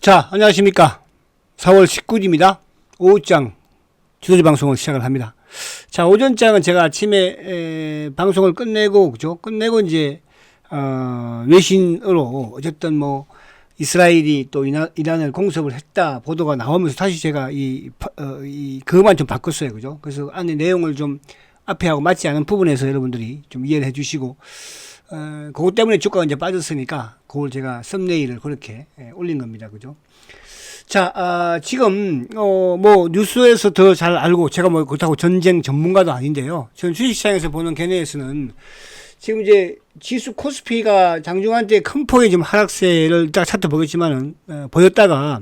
자, 안녕하십니까. 4월 19일입니다. 오후장 주도지 방송을 시작을 합니다. 자, 오전장은 제가 아침에 에, 방송을 끝내고, 그죠? 끝내고 이제, 어, 외신으로 어쨌든 뭐, 이스라엘이 또 이나, 이란을 공습을 했다 보도가 나오면서 다시 제가 이, 파- 어, 이, 그것만 좀 바꿨어요. 그죠? 그래서 안에 내용을 좀 앞에 하고 맞지 않은 부분에서 여러분들이 좀 이해를 해 주시고, 어, 그것 때문에 주가가 이제 빠졌으니까 그걸 제가 썸네일을 그렇게 예, 올린 겁니다. 그죠? 자, 아, 지금 어, 뭐 뉴스에서 더 잘 알고 제가 뭐 그렇다고 전쟁 전문가도 아닌데요. 저는 주식시장에서 보는 견해에서는 지금 이제 지수 코스피가 장중한 때 큰 폭의 좀 하락세를 딱 차트 보겠지만은 어, 보였다가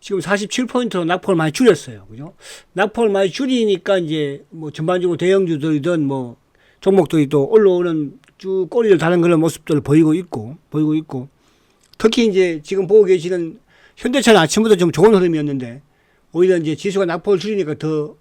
지금 47포인트로 낙폭을 많이 줄였어요. 그죠? 낙폭을 많이 줄이니까 이제 뭐 전반적으로 대형주들이든 뭐 종목들이 또 올라오는 쭉 꼬리를 다는 그런 모습들을 보이고 있고 보이고 있고 특히 이제 지금 보고 계시는 현대차는 아침부터 좀 좋은 흐름이었는데 오히려 이제 지수가 낙폭을 줄이니까 더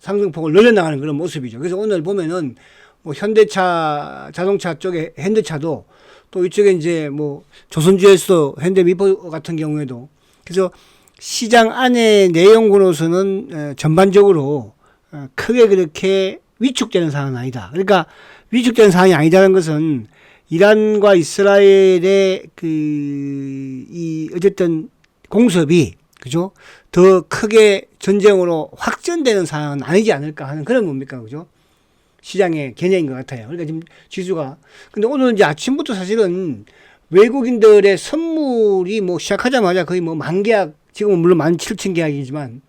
상승폭을 늘려나가는 그런 모습이죠. 그래서 오늘 보면은 뭐 현대차 자동차 쪽에 현대차도 또 이쪽에 이제 뭐 조선주에서 현대 미포 같은 경우에도 그래서 시장 안의 내용으로서는 에, 전반적으로 어, 크게 그렇게 위축되는 상황은 아니다. 그러니까 위축되는 상황이 아니다는 것은 이란과 이스라엘의 그 이 어쨌든 공습이 그죠 더 크게 전쟁으로 확전되는 상황은 아니지 않을까 하는 그런 겁니까 그죠 시장의 개념인 것 같아요. 그러니까 지금 지수가 근데 오늘 이제 아침부터 사실은 외국인들의 선물이 뭐 시작하자마자 거의 뭐 만계약 지금은 물론 만 칠천 계약이지만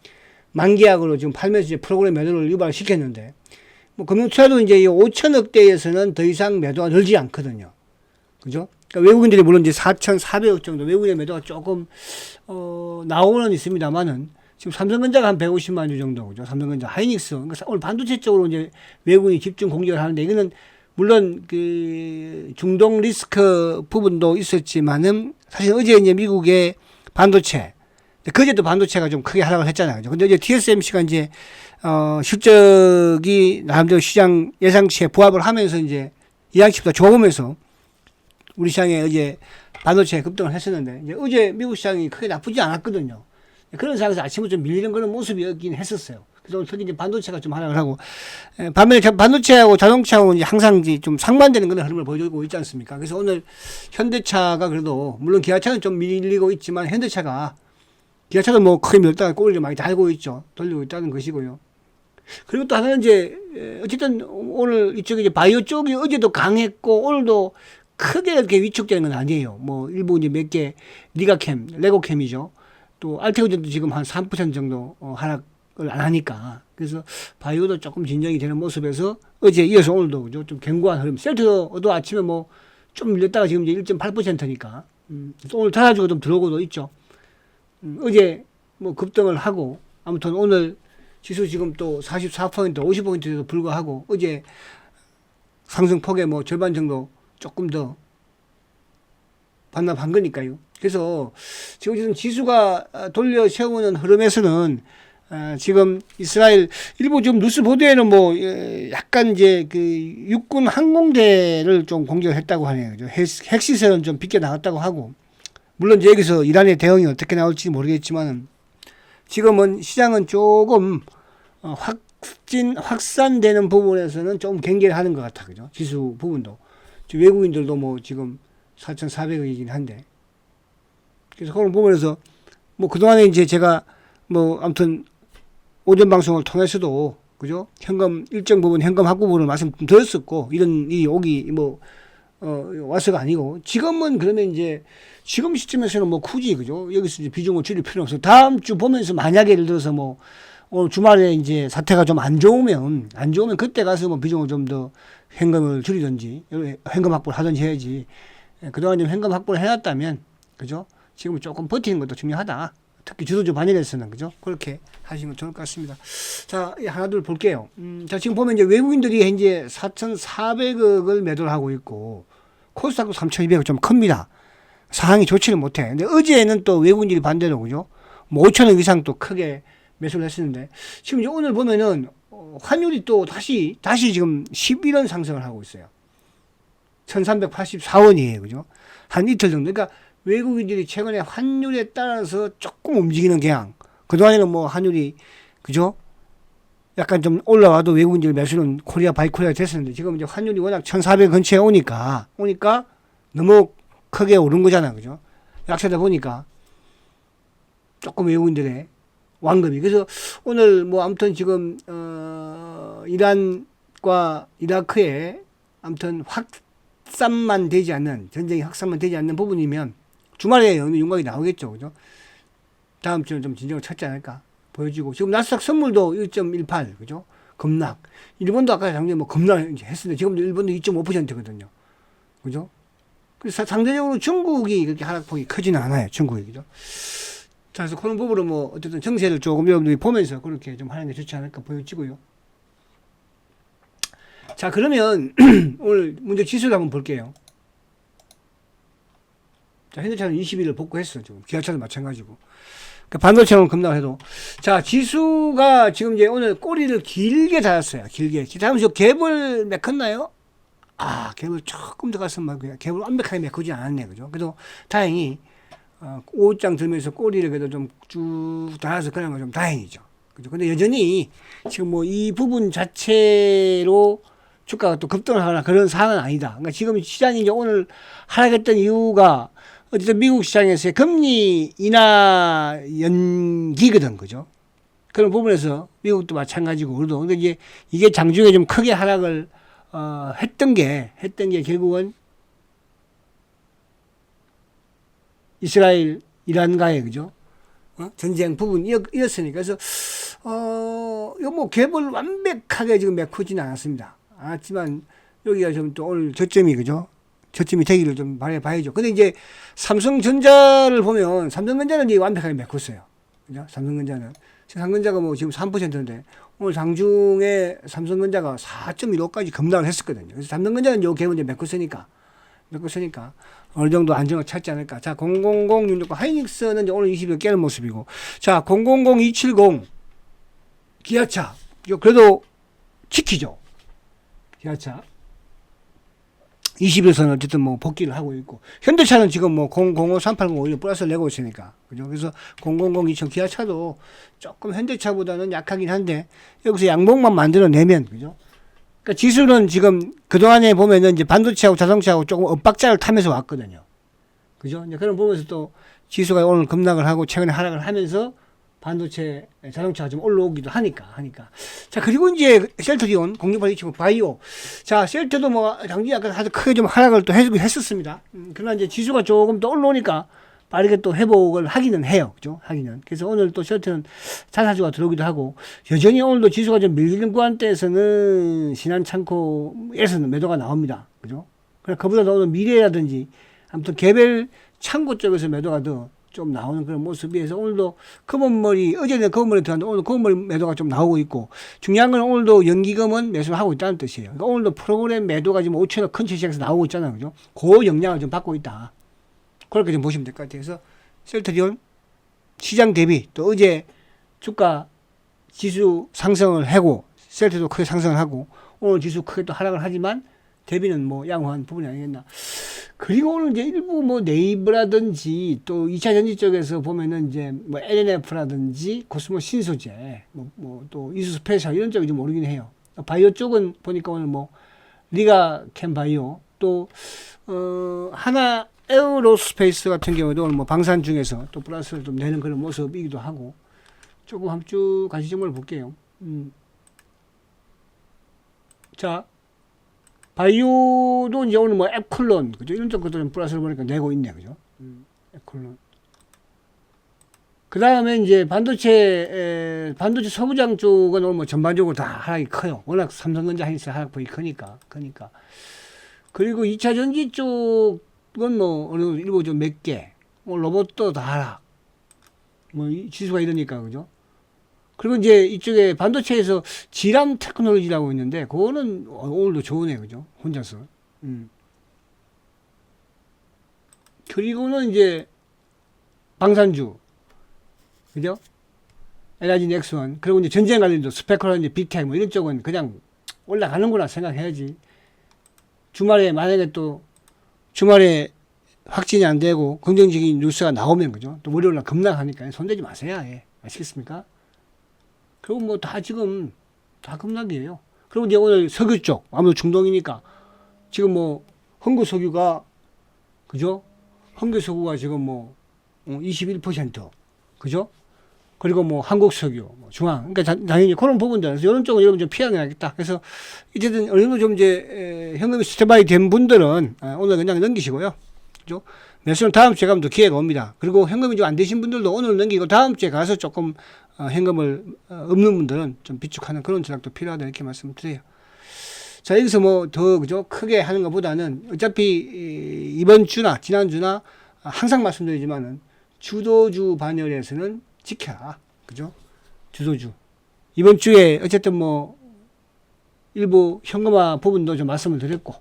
만계약으로 지금 팔면서 이제 프로그램 매도를 유발시켰는데 뭐 금융투자도 이제 이 5천억 대에서는 더 이상 매도가 늘지 않거든요. 그죠? 그러니까 외국인들이 물론 이제 4,400억 정도 외국인의 매도가 조금 어 나오는 있습니다만은 지금 삼성전자가 한 150만 주 정도 그죠? 삼성전자, 하이닉스 그러니까 오늘 반도체 쪽으로 이제 외국인이 집중 공격을 하는데 이거는 물론 그 중동 리스크 부분도 있었지만은 사실 어제 이제 미국의 반도체 그제도 반도체가 좀 크게 하락을 했잖아요. 근데 이제 TSMC가 이제 어 실적이 나름대로 시장 예상치에 부합을 하면서 이제 예상치보다 좋으면서 우리 시장에 어제 반도체 급등을 했었는데 이제 어제 미국 시장이 크게 나쁘지 않았거든요. 그런 상황에서 아침부터 좀 밀리는 그런 모습이었긴 했었어요. 그래서 오늘 특히 이제 반도체가 좀 하락을 하고 에, 반면에 자- 반도체하고 자동차하고 이제 항상 이제 좀 상반되는 그런 흐름을 보여주고 있지 않습니까? 그래서 오늘 현대차가 그래도 물론 기아차는 좀 밀리고 있지만 현대차가 기아차도 뭐 크게 밀다가 꼬리를 많이 달고 있죠. 돌리고 있다는 것이고요. 그리고 또 하나는 이제 에, 어쨌든 오늘 이쪽에 이제 바이오 쪽이 어제도 강했고 오늘도 크게 이렇게 위축되는 건 아니에요. 뭐 일부 이제 몇 개 리가캠, 레고캠이죠. 또 알테오젠도 지금 한 3% 정도 어, 하락을 안 하니까 그래서 바이오도 조금 진정이 되는 모습에서 어제 이어서 오늘도? 좀 견고한 흐름. 셀트도 아침에 뭐 좀 밀렸다가 지금 이제 1.8%니까 음, 또 오늘 달아주고 좀 들어오고도 있죠. 음, 어제 뭐 급등을 하고 아무튼 오늘 지수 지금 또 44% 50%에도 불과하고 어제 상승폭의 뭐 절반 정도 조금 더 반납한 거니까요. 그래서 지금 지수가 아, 돌려 세우는 흐름에서는 아, 지금 이스라엘 일부 지금 뉴스 보도에는 뭐 예, 약간 이제 그 육군 항공대를 좀 공격을 했다고 하네요. 핵시설은 좀 비껴 나갔다고 하고 물론 이제 여기서 이란의 대응이 어떻게 나올지 모르겠지만은 지금은 시장은 조금 어, 확진 확산되는 부분에서는 좀 경계를 하는 것 같아 그죠? 지수 부분도 지금 외국인들도 뭐 지금 4,400억이긴 한데 그래서 그걸 보면서 뭐 그동안에 이제 제가 뭐 아무튼 오전 방송을 통해서도 그죠? 현금 일정 부분 현금 확보분을 말씀 드렸었고 이런 일이 오기 뭐 어, 와서가 아니고 지금은 그러면 이제 지금 시점에서는 뭐 굳이 그죠? 여기서 이제 비중을 줄일 필요 없어. 다음 주 보면서 만약에 예를 들어서 뭐 오늘 주말에 이제 사태가 좀 안 좋으면 안 좋으면 그때 가서 뭐 비중을 좀더 현금을 줄이든지 현금 확보를 하든지 해야지. 예, 그동안 좀 현금 확보를 해놨다면 그죠? 지금 조금 버티는 것도 중요하다. 특히 주도주 반일에서는 그죠? 그렇게 하시면 좋을 것 같습니다. 자, 이 하나 둘 볼게요. 음, 자, 지금 보면 이제 외국인들이 이제 4,400억을 매도를 하고 있고 코스닥도 3,200억 좀 큽니다. 상황이 좋지는 못해. 근데 어제는 또 외국인들이 반대로 그죠? 뭐 5천억 이상 또 크게 매수를 했었는데 지금 이제 오늘 보면은 어, 환율이 또 다시 다시 지금 11원 상승을 하고 있어요. 1384원이에요. 그죠? 한 이틀 정도. 그러니까 외국인들이 최근에 환율에 따라서 조금 움직이는 경향. 그동안에는 뭐 환율이 그죠? 약간 좀 올라와도 외국인들 매수는 코리아 바이 코리아 됐었는데 지금 이제 환율이 워낙 1,400 근처에 오니까 오니까 너무 크게 오른 거잖아. 그죠? 약세다 보니까 조금 외국인들의 완급이. 그래서 오늘 뭐 아무튼 지금 어 이란과 이라크에 아무튼 확산만 되지 않는 전쟁이 확산만 되지 않는 부분이면 주말에 어느 윤곽이 나오겠죠. 그죠? 다음 주는 좀 진정을 찾지 않을까 보여지고 지금 나스닥 선물도 1.18 그죠? 급락. 일본도 아까 작년에 뭐 급락 했는데 지금도 일본도 2.5%거든요. 그죠? 그래서 상대적으로 중국이 그렇게 하락폭이 크지는 않아요. 중국이 그죠? 자, 그래서 그런 부분으로 뭐 어쨌든 정세를 조금 여러분들이 보면서 그렇게 좀 하는 게 좋지 않을까 보여지고요. 자, 그러면 오늘 먼저 지수를 한번 볼게요. 자, 현대차는 20일을 복구했어, 지금. 기아차도 마찬가지고. 그 반도체는 급락을 해도. 자, 지수가 지금 이제 오늘 꼬리를 길게 달았어요. 길게. 저 갭을 메컸나요? 아, 갭을 조금 더 갔으면 그냥 갭을 완벽하게 메꾸지 않았네. 그죠? 그래도 다행히, 어, 옷장 들면서 꼬리를 그래도 좀 쭉 달아서 건좀 다행이죠. 그죠? 근데 여전히 지금 뭐 이 부분 자체로 주가가 또 급등을 하거나 그런 상황은 아니다. 그러니까 지금 시장이 이제 오늘 하락했던 이유가 어쨌든 미국 시장에서의 금리 인하 연기거든, 그죠? 그런 부분에서 미국도 마찬가지고 우리도 근데 이제 이게 장중에 좀 크게 하락을 어, 했던 게 했던 게 결국은 이스라엘 이란과의 그죠? 어? 전쟁 부분이었으니까 그래서 어, 이거 뭐 갭을 완벽하게 지금 메꾸지는 않았습니다. 않았지만 여기가 좀 또 오늘 저점이 그죠? 저점이 되기를 좀 바라봐야죠. 근데 이제 삼성전자를 보면 삼성전자는 이제 완벽하게 메꿨어요. 그죠? 삼성전자는. 삼성전자가 뭐 지금 3%인데 오늘 장중에 삼성전자가 4.15까지 급락을 했었거든요. 그래서 삼성전자는 요 이제 메꿨으니까 메꿨으니까 어느 정도 안정을 찾지 않을까. 자, 000669 하이닉스는 오늘 20일 깨는 모습이고. 자, 000270 기아차. 그래도 지키죠. 기아차. 20일선은 어쨌든 뭐 복귀를 하고 있고 현대차는 지금 뭐 005, 380 오히려 플러스를 내고 있으니까 그죠? 그래서 000, 2000 기아차도 조금 현대차보다는 약하긴 한데 여기서 양봉만 만들어내면 그죠? 그러니까 지수는 지금 그동안에 보면은 이제 반도체하고 자동차하고 조금 엇박자를 타면서 왔거든요. 그죠? 이제 그런 부분에서 또 지수가 오늘 급락을 하고 최근에 하락을 하면서 반도체 자동차가 좀 올라오기도 하니까 하니까. 자 그리고 이제 셀트리온 0682친구 바이오. 자 셀트도 뭐 당시 약간 아주 크게 좀 하락을 또 했었습니다. 음, 그러나 이제 지수가 조금 더 올라오니까 빠르게 또 회복을 하기는 해요. 그죠? 하기는. 그래서 오늘 또 셀트는 자사주가 들어오기도 하고 여전히 오늘도 지수가 좀 밀리는 구간대에서는 신한 창고에서는 매도가 나옵니다. 그죠? 그래 그보다 더 오늘 미래라든지 아무튼 개별 창고 쪽에서 매도가 더 좀 나오는 그런 모습이어서 오늘도 검은 머리 어제는 검은 머리 들어갔는데 오늘 검은 머리 매도가 좀 나오고 있고 중요한 건 오늘도 연기금은 매수를 하고 있다는 뜻이에요. 그러니까 오늘도 프로그램 매도가 지금 5천억 큰 시장에서 나오고 있잖아요. 그죠? 그 영향을 좀 받고 있다. 그렇게 좀 보시면 될 것 같아요. 그래서 셀트리온 시장 대비 또 어제 주가 지수 상승을 하고 셀트도 크게 상승을 하고 오늘 지수 크게 또 하락을 하지만 대비는 뭐 양호한 부분이 아니겠나. 그리고 오늘 이제 일부 뭐 네이버라든지 또 2차 전지 쪽에서 보면은 이제 뭐 LNF라든지 코스모 신소재, 뭐, 뭐또 이수 스페셜 이런 쪽이 좀 오르긴 해요. 바이오 쪽은 보니까 오늘 뭐 리가 캠 바이오 또, 어, 하나 에어로스페이스 같은 경우도 오늘 뭐 방산 중에서 또 플러스를 좀 내는 그런 모습이기도 하고 조금 한주 가시점을 볼게요. 음. 자, 바이오도 이제 오늘 뭐 앱클론 그죠? 이런 쪽도 좀 플러스를 보니까 내고 있네 그죠? 음, 앱클론. 그 다음에 이제 반도체 에, 반도체 서부장 쪽은 오늘 뭐 전반적으로 다 하락이 커요. 워낙 삼성전자 하이닉스 하락폭이 크니까 크니까. 그리고 2차 전지 쪽은 뭐 어느 일부 좀 몇개. 오늘 로봇도 다 하락. 뭐이 지수가 이러니까 그죠 그리고 이제 이쪽에 반도체에서 지람 테크놀로지라고 있는데 그거는 오늘도 좋으네 그죠 혼자서 음. 그리고는 이제 방산주 그죠 에너지 넥스원 그리고 이제 전쟁 관련도 이제 비텍 뭐 이런 쪽은 그냥 올라가는구나 생각해야지 주말에 만약에 또 주말에 확진이 안 되고 긍정적인 뉴스가 나오면 그죠? 또 월요일 날 급락하니까 손대지 마세요. 예. 아시겠습니까? 그리고 뭐다 지금 다 급락이에요. 그리고 이제 오늘 석유 쪽 아무래도 중동이니까 지금 뭐 흥구 석유가 그죠? 흥구 석유가 지금 뭐 21% 그죠? 그리고 뭐 한국 석유, 뭐 중앙, 그러니까 자- 당연히 그런 부분들, 그래서 이런 쪽은 여러분 좀 피하야겠다. 그래서 이제든 어느 정도 좀 이제 에, 현금이 스테바이 된 분들은 아, 오늘 그냥 넘기시고요. 그죠? 매수는 다음 주에 가면 또 기회가 옵니다. 그리고 현금이 좀 안 되신 분들도 오늘 넘기고 다음 주에 가서 조금 어, 현금을 어, 없는 분들은 좀 비축하는 그런 전략도 필요하다 이렇게 말씀드려요. 자 여기서 뭐 더 그죠 크게 하는 것보다는 어차피 이- 이번 주나 지난 주나 항상 말씀드리지만은 주도주 반열에서는 지켜라 그죠 주도주 이번 주에 어쨌든 뭐 일부 현금화 부분도 좀 말씀을 드렸고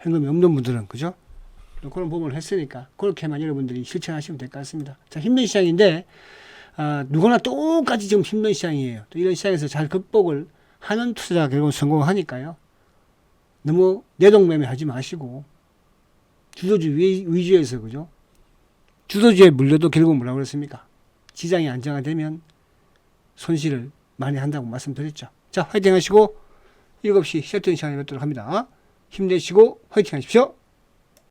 현금이 없는 분들은 그죠 또 그런 부분을 했으니까 그렇게만 여러분들이 실천하시면 될 것 같습니다. 자 힘든 시장인데 아, 누구나 똑같이 지금 힘든 시장이에요. 또 이런 시장에서 잘 극복을 하는 투자가 결국 성공하니까요. 너무 내동매매 하지 마시고 주도주 위, 위주에서 그죠? 주도주에 물려도 결국 뭐라고 그랬습니까? 시장이 안정화되면 손실을 많이 한다고 말씀드렸죠. 자, 화이팅 하시고 7시 셔틀 시간에 뵙도록 합니다. 힘내시고 화이팅 하십시오.